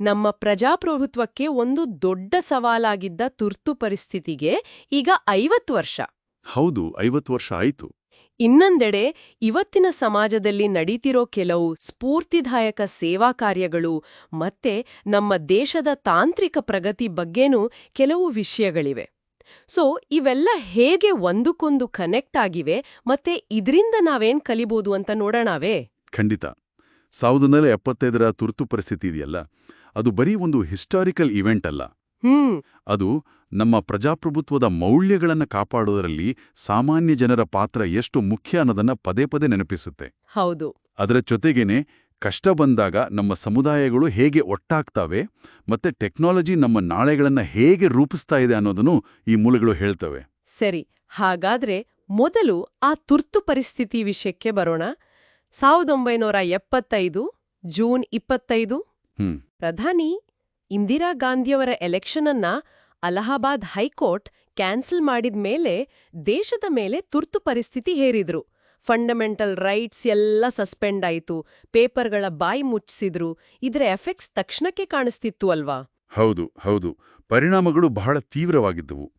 ನಮ್ಮ ಪ್ರಜಾಪ್ರಭುತ್ವಕ್ಕೆ ಒಂದು ದೊಡ್ಡ ಸವಾಲಾಗಿದ್ದ ತುರ್ತು ಪರಿಸ್ಥಿತಿಗೆ ಈಗ ಐವತ್ತು ವರ್ಷ. ಹೌದು ಐವತ್ತು ವರ್ಷ ಆಯಿತು. ಇನ್ನೊಂದೆಡೆ ಇವತ್ತಿನ ಸಮಾಜದಲ್ಲಿ ನಡೀತಿರೋ ಕೆಲವು ಸ್ಫೂರ್ತಿದಾಯಕ ಸೇವಾ ಕಾರ್ಯಗಳು ಮತ್ತೆ ನಮ್ಮ ದೇಶದ ತಾಂತ್ರಿಕ ಪ್ರಗತಿ ಬಗ್ಗೆನೂ ಕೆಲವು ವಿಷಯಗಳಿವೆ. ಸೊ ಇವೆಲ್ಲ ಹೇಗೆ ಒಂದಕ್ಕೊಂದು ಕನೆಕ್ಟ್ ಆಗಿವೆ ಮತ್ತೆ ಇದರಿಂದ ನಾವೇನ್ ಕಲಿಬೋದು ಅಂತ ನೋಡೋಣವೇ? ಖಂಡಿತ. ಸಾವಿರದ ಎಪ್ಪತ್ತೈದರ ತುರ್ತು ಪರಿಸ್ಥಿತಿ ಇದೆಯಲ್ಲ? ಅದು ಬರೀ ಒಂದು ಹಿಸ್ಟಾರಿಕಲ್ ಇವೆಂಟ್ ಅಲ್ಲ. ಅದು ನಮ್ಮ ಪ್ರಜಾಪ್ರಭುತ್ವದ ಮೌಲ್ಯಗಳನ್ನು ಕಾಪಾಡುವುದರಲ್ಲಿ ಸಾಮಾನ್ಯ ಜನರ ಪಾತ್ರ ಎಷ್ಟು ಮುಖ್ಯ ಅನ್ನೋದನ್ನ ಪದೇ ಪದೇ ನೆನಪಿಸುತ್ತೆ. ಹೌದು. ಅದರ ಜೊತೆಗೇನೆ ಕಷ್ಟ ಬಂದಾಗ ನಮ್ಮ ಸಮುದಾಯಗಳು ಹೇಗೆ ಒಟ್ಟಾಗ್ತವೆ ಮತ್ತೆ ಟೆಕ್ನಾಲಜಿ ನಮ್ಮ ನಾಳೆಗಳನ್ನ ಹೇಗೆ ರೂಪಿಸ್ತಾ ಇದೆ ಅನ್ನೋದನ್ನು ಈ ಮೂಲಗಳು ಹೇಳ್ತವೆ. ಸರಿ ಹಾಗಾದ್ರೆ ಮೊದಲು ಆ ತುರ್ತು ಪರಿಸ್ಥಿತಿ ವಿಷಯಕ್ಕೆ ಬರೋಣ. ಸಾವಿರದ ಒಂಬೈನೂರ ಎಪ್ಪತ್ತೈದು ಜೂನ್ ಇಪ್ಪತ್ತೈದು ಪ್ರಧಾನಿ ಇಂದಿರಾ ಗಾಂಧಿಯವರ ಎಲೆಕ್ಷನನ್ನ ಅಲಹಾಬಾದ್ ಹೈಕೋರ್ಟ್ ಕ್ಯಾನ್ಸಲ್ ಮಾಡಿದ ಮೇಲೆ ದೇಶದ ಮೇಲೆ ತುರ್ತು ಪರಿಸ್ಥಿತಿ ಹೇರಿದ್ರು. ಫಂಡಮೆಂಟಲ್ ರೈಟ್ಸ್ ಎಲ್ಲ ಸಸ್ಪೆಂಡ್ ಆಯಿತು. ಪೇಪರ್ಗಳ ಬಾಯಿ ಮುಚ್ಚಿಸಿದ್ರು. ಇದರ ಎಫೆಕ್ಟ್ಸ್ ತಕ್ಷಣಕ್ಕೆ ಕಾಣಿಸ್ತಿತ್ತು ಅಲ್ವಾ? ಹೌದು ಹೌದು. ಪರಿಣಾಮಗಳು ಬಹಳ ತೀವ್ರವಾಗಿದ್ದವು.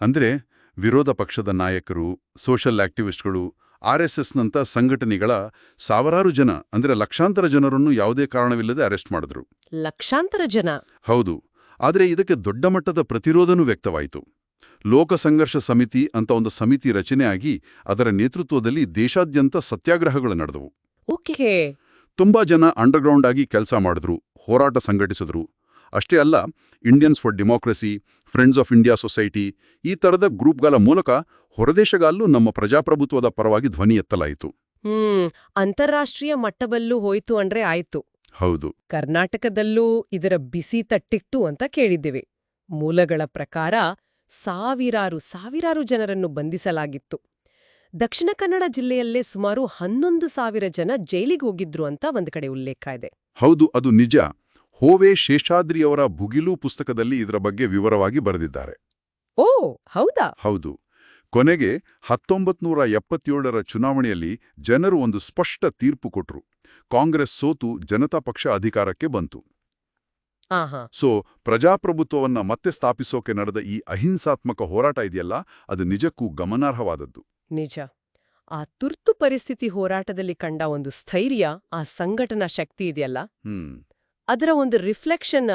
ಅಂದ್ರೆ ವಿರೋಧ ಪಕ್ಷದ ನಾಯಕರು, ಸೋಷಲ್ ಆಕ್ಟಿವಿಸ್ಟ್ಗಳು ಆರ್ಎಸ್ಎಸ್ನಂಥ ಸಂಘಟನೆಗಳ ಸಾವಿರಾರು ಜನ ಅಂದರೆ ಲಕ್ಷಾಂತರ ಜನರನ್ನು ಯಾವುದೇ ಕಾರಣವಿಲ್ಲದೆ ಅರೆಸ್ಟ್ ಮಾಡಿದ್ರು. ಲಕ್ಷಾಂತರ ಜನ? ಹೌದು. ಆದರೆ ಇದಕ್ಕೆ ದೊಡ್ಡ ಮಟ್ಟದ ಪ್ರತಿರೋಧನೂ ವ್ಯಕ್ತವಾಯಿತು. ಲೋಕ ಸಂಘರ್ಷ ಸಮಿತಿ ಅಂತ ಒಂದು ಸಮಿತಿ ರಚನೆಯಾಗಿ ಅದರ ನೇತೃತ್ವದಲ್ಲಿ ದೇಶಾದ್ಯಂತ ಸತ್ಯಾಗ್ರಹಗಳು ನಡೆದವು. ಓಕೆ. ತುಂಬಾ ಜನ ಅಂಡರ್ಗ್ರೌಂಡ್ ಆಗಿ ಕೆಲಸ ಮಾಡಿದ್ರು ಹೋರಾಟ ಸಂಘಟಿಸಿದ್ರು. ಅಷ್ಟೇ ಅಲ್ಲ Indians for democracy friends of India society ಈ ತರದ ಗ್ರೂಪ್ಗಳ ಮೂಲಕ ಹೊರದೇಶಗಳಲ್ಲೂ ನಮ್ಮ ಪ್ರಜಾಪ್ರಭುತ್ವದ ಪರವಾಗಿ ಧ್ವನಿ ಎತ್ತಲಾಯಿತು. ಹ್ಮ್ ಅಂತಾರಾಷ್ಟ್ರೀಯ ಮಟ್ಟದಲ್ಲೂ ಹೋಯ್ತು ಅಂದ್ರೆ ಆಯ್ತು. ಹೌದು. ಕರ್ನಾಟಕದಲ್ಲೂ ಇದರ ಬಿಸಿ ತಟ್ಟಿಟ್ಟು ಅಂತ ಕೇಳಿದ್ದೇವೆ. ಮೂಲಗಳ ಪ್ರಕಾರ ಸಾವಿರಾರು ಸಾವಿರಾರು ಜನರನ್ನು ಬಂಧಿಸಲಾಗಿತ್ತು. ದಕ್ಷಿಣ ಕನ್ನಡ ಜಿಲ್ಲೆಯಲ್ಲೇ ಸುಮಾರು ಹನ್ನೊಂದು ಸಾವಿರ ಜನ ಜೈಲಿಗೆ ಹೋಗಿದ್ರು ಅಂತ ಒಂದ್ ಕಡೆ ಉಲ್ಲೇಖ ಇದೆ. ಹೌದು ಅದು ನಿಜ. ಹೋವೆ ಶೇಷಾದ್ರಿಯವರ ಭುಗಿಲು ಪುಸ್ತಕದಲ್ಲಿ ಇದರ ಬಗ್ಗೆ ವಿವರವಾಗಿ ಬರೆದಿದ್ದಾರೆ. ಓ ಹೌದಾ? ಹೌದು. ಕೊನೆಗೆ ಹತ್ತೊಂಬತ್ ನೂರ ಎಪ್ಪತ್ತೇಳರ ಚುನಾವಣೆಯಲ್ಲಿ ಜನರು ಒಂದು ಸ್ಪಷ್ಟ ತೀರ್ಪು ಕೊಟ್ರು. ಕಾಂಗ್ರೆಸ್ ಸೋತು ಜನತಾ ಪಕ್ಷ ಅಧಿಕಾರಕ್ಕೆ ಬಂತು. ಆಹಾ. ಸೊ ಪ್ರಜಾಪ್ರಭುತ್ವವನ್ನ ಮತ್ತೆ ಸ್ಥಾಪಿಸೋಕೆ ನಡೆದ ಈ ಅಹಿಂಸಾತ್ಮಕ ಹೋರಾಟ ಇದೆಯಲ್ಲ ಅದು ನಿಜಕ್ಕೂ ಗಮನಾರ್ಹವಾದದ್ದು. ನಿಜ. ಆ ತುರ್ತು ಪರಿಸ್ಥಿತಿ ಹೋರಾಟದಲ್ಲಿ ಕಂಡ ಒಂದು ಸ್ಥೈರ್ಯ ಆ ಸಂಘಟನಾ ಶಕ್ತಿ ಇದೆಯಲ್ಲ? ಹ್ಮ್. ಅದರ ಒಂದು ರಿಫ್ಲೆಕ್ಷನ್ನ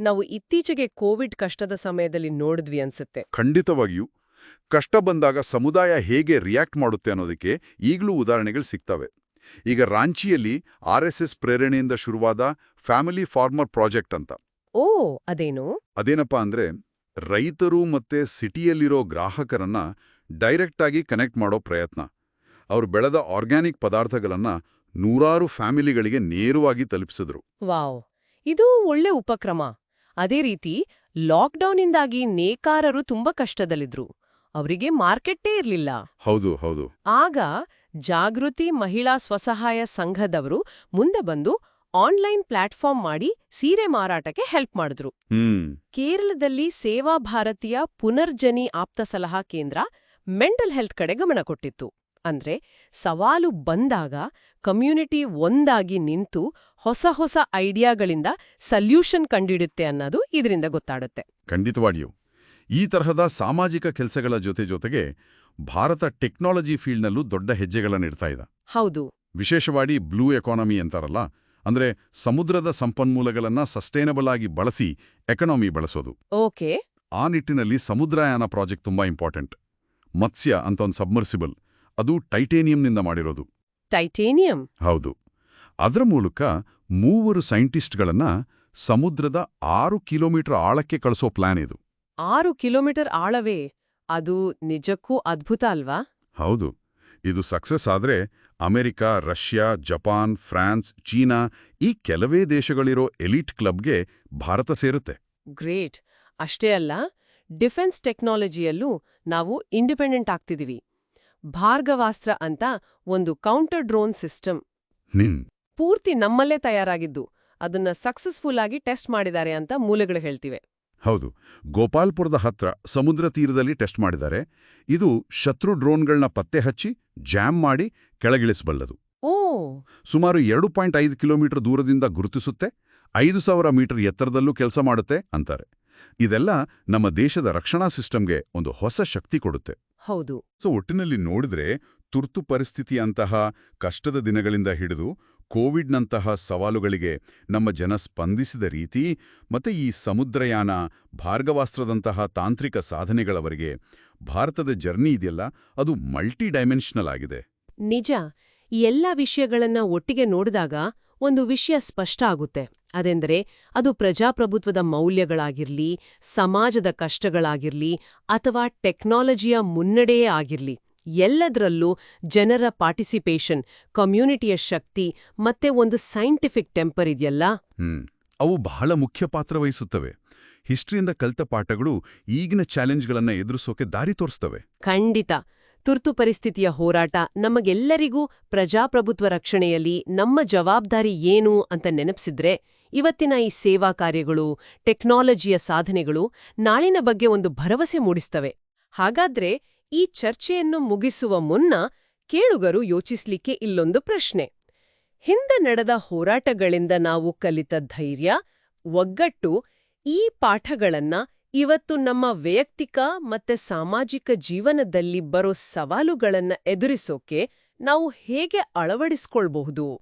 ನಾವು ಇತ್ತೀಚೆಗೆ ಕೋವಿಡ್ ಕಷ್ಟದ ಸಮಯದಲ್ಲಿ ನೋಡಿದ್ವಿ ಅನ್ಸುತ್ತೆ. ಖಂಡಿತವಾಗಿಯೂ. ಕಷ್ಟ ಬಂದಾಗ ಸಮುದಾಯ ಹೇಗೆ ರಿಯಾಕ್ಟ್ ಮಾಡುತ್ತೆ ಅನ್ನೋದಕ್ಕೆ ಈಗಲೂ ಉದಾಹರಣೆಗಳು ಸಿಗ್ತವೆ. ಈಗ ರಾಂಚಿಯಲ್ಲಿ ಆರ್ಎಸ್ಎಸ್ ಪ್ರೇರಣೆಯಿಂದ ಶುರುವಾದ ಫ್ಯಾಮಿಲಿ ಫಾರ್ಮರ್ ಪ್ರಾಜೆಕ್ಟ್ ಅಂತ. ಓ ಅದೇನು? ಅದೇನಪ್ಪ ಅಂದ್ರೆ ರೈತರು ಮತ್ತೆ ಸಿಟಿಯಲ್ಲಿರೋ ಗ್ರಾಹಕರನ್ನ ಡೈರೆಕ್ಟ್ ಆಗಿ ಕನೆಕ್ಟ್ ಮಾಡೋ ಪ್ರಯತ್ನ. ಅವರು ಬೆಳೆದ ಆರ್ಗ್ಯಾನಿಕ್ ಪದಾರ್ಥಗಳನ್ನ ನೂರಾರು ಫ್ಯಾಮಿಲಿಗಳಿಗೆ ನೇರವಾಗಿ ತಲುಪಿಸಿದ್ರು. ವಾವ್. ಇದು ಒಳ್ಳೆ ಉಪಕ್ರಮ. ಅದೇ ರೀತಿ ಲಾಕ್ಡೌನ್ನಿಂದಾಗಿ ನೇಕಾರರು ತುಂಬಾ ಕಷ್ಟದಲ್ಲಿದ್ರು. ಅವರಿಗೆ ಮಾರ್ಕೆಟ್ಟೇ ಇರಲಿಲ್ಲ. ಹೌದು ಹೌದು. ಆಗ ಜಾಗೃತಿ ಮಹಿಳಾ ಸ್ವಸಹಾಯ ಸಂಘದವರು ಮುಂದೆ ಬಂದು ಆನ್ಲೈನ್ ಪ್ಲಾಟ್ಫಾರ್ಮ್ ಮಾಡಿ ಸೀರೆ ಮಾರಾಟಕ್ಕೆ ಹೆಲ್ಪ್ ಮಾಡಿದ್ರು. ಕೇರಳದಲ್ಲಿ ಸೇವಾ ಭಾರತೀಯ ಪುನರ್ಜನಿ ಆಪ್ತ ಸಲಹಾ ಕೇಂದ್ರ ಮೆಂಟಲ್ ಹೆಲ್ತ್ ಕಡೆ ಗಮನ ಕೊಟ್ಟಿತ್ತು. ಅಂದ್ರೆ ಸವಾಲು ಬಂದಾಗ ಕಮ್ಯುನಿಟಿ ಒಂದಾಗಿ ನಿಂತು ಹೊಸ ಹೊಸ ಐಡಿಯಾಗಳಿಂದ ಸಲ್ಯೂಷನ್ ಕಂಡಿಡುತ್ತೆ ಅನ್ನೋದು ಇದರಿಂದ ಗೊತ್ತಾಡುತ್ತೆ. ಖಂಡಿತವಾಗಿಯೂ. ಈ ತರಹದ ಸಾಮಾಜಿಕ ಕೆಲಸಗಳ ಜೊತೆ ಜೊತೆಗೆ ಭಾರತ ಟೆಕ್ನಾಲಜಿ ಫೀಲ್ಡ್ನಲ್ಲೂ ದೊಡ್ಡ ಹೆಜ್ಜೆಗಳನ್ನಿಡ್ತಾ ಇದೆ. ಹೌದು. ವಿಶೇಷವಾಗಿ ಬ್ಲೂ ಎಕಾನಮಿ ಅಂತಾರಲ್ಲ ಅಂದ್ರೆ ಸಮುದ್ರದ ಸಂಪನ್ಮೂಲಗಳನ್ನ ಸಸ್ಟೈನಬಲ್ ಆಗಿ ಬಳಸಿ ಎಕನಾಮಿ ಬಳಸೋದು. ಓಕೆ. ಆ ನಿಟ್ಟಿನಲ್ಲಿ ಸಮುದ್ರಯಾನ ಪ್ರಾಜೆಕ್ಟ್ ತುಂಬಾ ಇಂಪಾರ್ಟೆಂಟ್. ಮತ್ಸ್ಯ ಅಂತ ಒಂದು ಸಬ್ಮರ್ಸಿಬಲ್. ಅದು ಟೈಟೇನಿಯಂನಿಂದ ಮಾಡಿರೋದು. ಟೈಟೇನಿಯಂ. ಹೌದು. ಅದರ ಮೂಲಕ ಮೂವರು ಸೈಂಟಿಸ್ಟ್ಗಳನ್ನ ಸಮುದ್ರದ ಆರು ಕಿಲೋಮೀಟರ್ ಆಳಕ್ಕೆ ಕಳಿಸೋ ಪ್ಲಾನ್ ಇದು. ಆರು ಕಿಲೋಮೀಟರ್ ಆಳವೇ? ಅದು ನಿಜಕ್ಕೂ ಅದ್ಭುತ ಅಲ್ವಾ? ಹೌದು. ಇದು ಸಕ್ಸಸ್ ಆದ್ರೆ America Russia Japan France China ಈ ಕೆಲವೇ ದೇಶಗಳಿರೋ ಎಲಿಟ್ ಕ್ಲಬ್ಗೆ ಭಾರತ ಸೇರುತ್ತೆ. ಗ್ರೇಟ್. ಅಷ್ಟೇ ಅಲ್ಲ ಡಿಫೆನ್ಸ್ ಟೆಕ್ನಾಲಜಿಯಲ್ಲೂ ನಾವು ಇಂಡಿಪೆಂಡೆಂಟ್ ಆಗ್ತಿದೀವಿ. ಭಾರ್ಗವಾಸ್ತ್ರ ಅಂತ ಒಂದು ಕೌಂಟರ್ ಡ್ರೋನ್ ಸಿಸ್ಟಮ್ ನಿನ್. ಪೂರ್ತಿ ನಮ್ಮಲ್ಲೇ ತಯಾರಾಗಿದ್ದು ಅದನ್ನ ಸಕ್ಸಸ್ಫುಲ್ ಆಗಿ ಟೆಸ್ಟ್ ಮಾಡಿದ್ದಾರೆ ಅಂತ ಮೂಲಗಳು ಹೇಳ್ತಿವೆ. ಹೌದು ಗೋಪಾಲ್ಪುರದ ಹತ್ರ ಸಮುದ್ರ ತೀರದಲ್ಲಿ ಟೆಸ್ಟ್ ಮಾಡಿದ್ದಾರೆ. ಇದು ಶತ್ರು ಡ್ರೋನ್ಗಳನ್ನ ಪತ್ತೆ ಹಚ್ಚಿ ಜಾಮ್ ಮಾಡಿ ಕೆಳಗಿಳಿಸಬಲ್ಲದು. ಓ! ಸುಮಾರು ಎರಡು ಪಾಯಿಂಟ್ ಐದು ಕಿಲೋಮೀಟರ್ ದೂರದಿಂದ ಗುರುತಿಸುತ್ತೆ ಐದು ಸಾವಿರ ಮೀಟರ್ ಎತ್ತರದಲ್ಲೂ ಕೆಲಸ ಮಾಡುತ್ತೆ ಅಂತಾರೆ. ಇದೆಲ್ಲ ನಮ್ಮ ದೇಶದ ರಕ್ಷಣಾ ಸಿಸ್ಟಮ್ಗೆ ಒಂದು ಹೊಸ ಶಕ್ತಿ ಕೊಡುತ್ತೆ. ಹೌದು. ಸೊ ಒಟ್ಟಿನಲ್ಲಿ ನೋಡಿದ್ರೆ ತುರ್ತು ಪರಿಸ್ಥಿತಿಯಂತಹ ಕಷ್ಟದ ದಿನಗಳಿಂದ ಹಿಡಿದು ಕೋವಿಡ್ನಂತಹ ಸವಾಲುಗಳಿಗೆ ನಮ್ಮ ಜನ ಸ್ಪಂದಿಸಿದ ರೀತಿ ಮತ್ತೆ ಈ ಸಮುದ್ರಯಾನ ಭಾರ್ಗವಾಸ್ತ್ರದಂತಹ ತಾಂತ್ರಿಕ ಸಾಧನೆಗಳವರೆಗೆ ಭಾರತದ ಜರ್ನಿ ಇದೆಯಲ್ಲ ಅದು ಮಲ್ಟಿ ಡೈಮೆನ್ಷನಲ್ ಆಗಿದೆ. ನಿಜ. ಈ ಎಲ್ಲ ವಿಷಯಗಳನ್ನ ಒಟ್ಟಿಗೆ ನೋಡಿದಾಗ ಒಂದು ವಿಷಯ ಸ್ಪಷ್ಟ ಆಗುತ್ತೆ. ಅದೆಂದರೆ ಅದು ಪ್ರಜಾಪ್ರಭುತ್ವದ ಮೌಲ್ಯಗಳಾಗಿರ್ಲಿ ಸಮಾಜದ ಕಷ್ಟಗಳಾಗಿರ್ಲಿ ಅಥವಾ ಟೆಕ್ನಾಲಜಿಯ ಮುನ್ನಡೆಯೇ ಆಗಿರ್ಲಿ ಎಲ್ಲದರಲ್ಲೂ ಜನರ ಪಾರ್ಟಿಸಿಪೇಷನ್ ಕಮ್ಯುನಿಟಿಯ ಶಕ್ತಿ ಮತ್ತೆ ಒಂದು ಸೈಂಟಿಫಿಕ್ ಟೆಂಪರ್ ಇದೆಯಲ್ಲ? ಅವು ಬಹಳ ಮುಖ್ಯ ಪಾತ್ರ ವಹಿಸುತ್ತವೆ. ಹಿಸ್ಟ್ರಿಯಿಂದ ಕಲಿತ ಪಾಠಗಳು ಈಗಿನ ಚಾಲೆಂಜ್ಗಳನ್ನು ಎದುರಿಸೋಕೆ ದಾರಿ ತೋರಿಸ್ತವೆ. ಖಂಡಿತ. ತುರ್ತು ಪರಿಸ್ಥಿತಿಯ ಹೋರಾಟ ನಮಗೆಲ್ಲರಿಗೂ ಪ್ರಜಾಪ್ರಭುತ್ವ ರಕ್ಷಣೆಯಲ್ಲಿ ನಮ್ಮ ಜವಾಬ್ದಾರಿ ಏನು ಅಂತ ನೆನಪಿಸಿದ್ರೆ, ಇವತ್ತಿನ ಈ ಸೇವಾ ಕಾರ್ಯಗಳು, ಟೆಕ್ನಾಲಜಿಯ ಸಾಧನೆಗಳು ನಾಳಿನ ಬಗ್ಗೆ ಒಂದು ಭರವಸೆ ಮೂಡಿಸ್ತವೆ. ಹಾಗಾದ್ರೆ ಈ ಚರ್ಚೆಯನ್ನು ಮುಗಿಸುವ ಮುನ್ನ ಕೇಳುಗರು ಯೋಚಿಸ್ಲಿಕ್ಕೆ ಇಲ್ಲೊಂದು ಪ್ರಶ್ನೆ. ಹಿಂದೆ ನಡೆದ ಹೋರಾಟಗಳಿಂದ ನಾವು ಕಲಿತ ಧೈರ್ಯ, ಒಗ್ಗಟ್ಟು ಈ ಪಾಠಗಳನ್ನ ಇವತ್ತು ನಮ್ಮ ವೈಯಕ್ತಿಕ ಮತ್ತೆ ಸಾಮಾಜಿಕ ಜೀವನದಲ್ಲಿ ಬರೋ ಸವಾಲುಗಳನ್ನು ಎದುರಿಸೋಕೆ ನಾವು ಹೇಗೆ ಅಳವಡಿಸ್ಕೊಳ್ಬಹುದು?